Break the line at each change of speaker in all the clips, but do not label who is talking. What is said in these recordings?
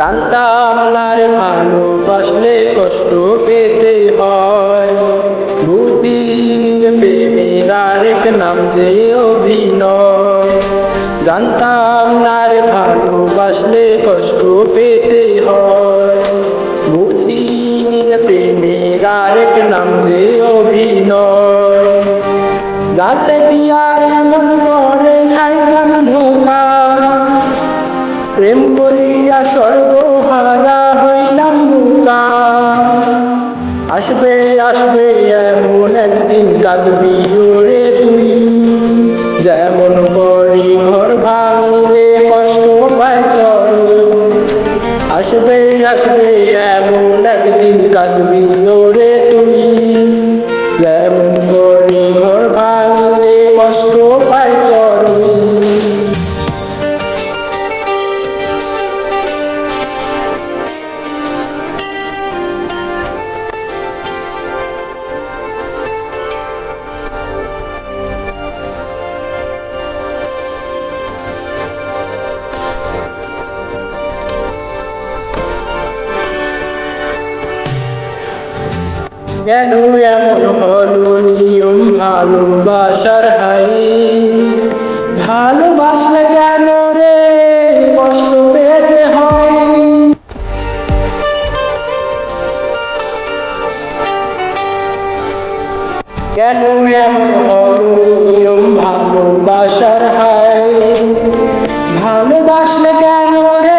জানতাম না রে ভালোবাসলে কষ্ট পেতে হয়। বুদ্ধির প্রেমের আরেক নাম যে অভিনয়। জানতাম না রে ভালোবাসলে কষ্ট পেতে হয়। বুদ্ধির প্রেমের আরেক নাম যে অভিনয়। রাতে দিয়ার এমন করে খাইতাম ধোকা। প্রেম সর্বহারা হইলাম আসবে আসবে, এমন একদিন কাঁদবি ওরে তুই। যেমন করি ঘর ভাঙলে কষ্ট পায় চল। আসবে আসবে, এমন একদিন কাঁদবি ওরে কেন এমন হলো নিয়ম ভালোবাসার হাই ভালোবাসলে কেন হয়। এমন হাই। ভালোবাসলে কেন রে?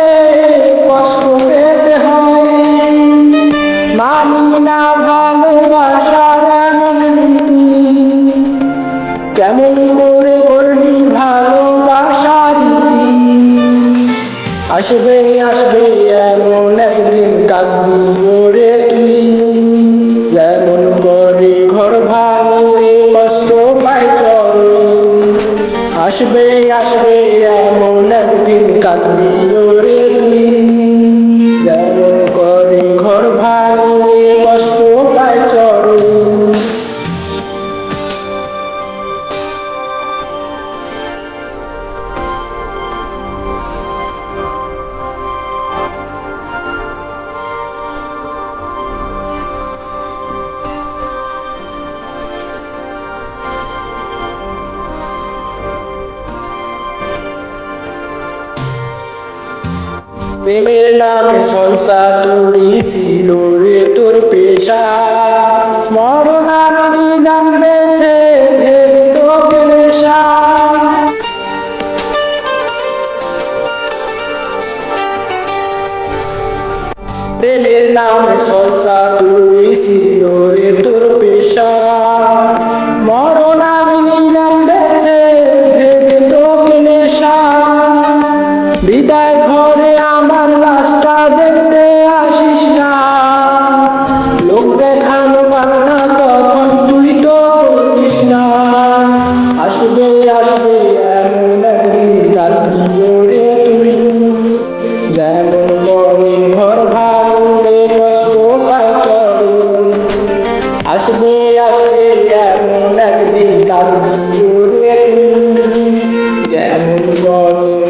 আসবে আসবে এমন একদিন কাঁদবি ওরে তুই। যেমন করে ঘর ভাঙলে কষ্ট পাই চল আসবে আসবে এমন একদিন কাঁদবি প্রেমের নামে সংসার তোরই ছিল রে তোর পেশা। মরণ আমি নাম বেছে প্রেমের নামে সংসার তোরই ছিল রে তোর পেশা। মরণ again.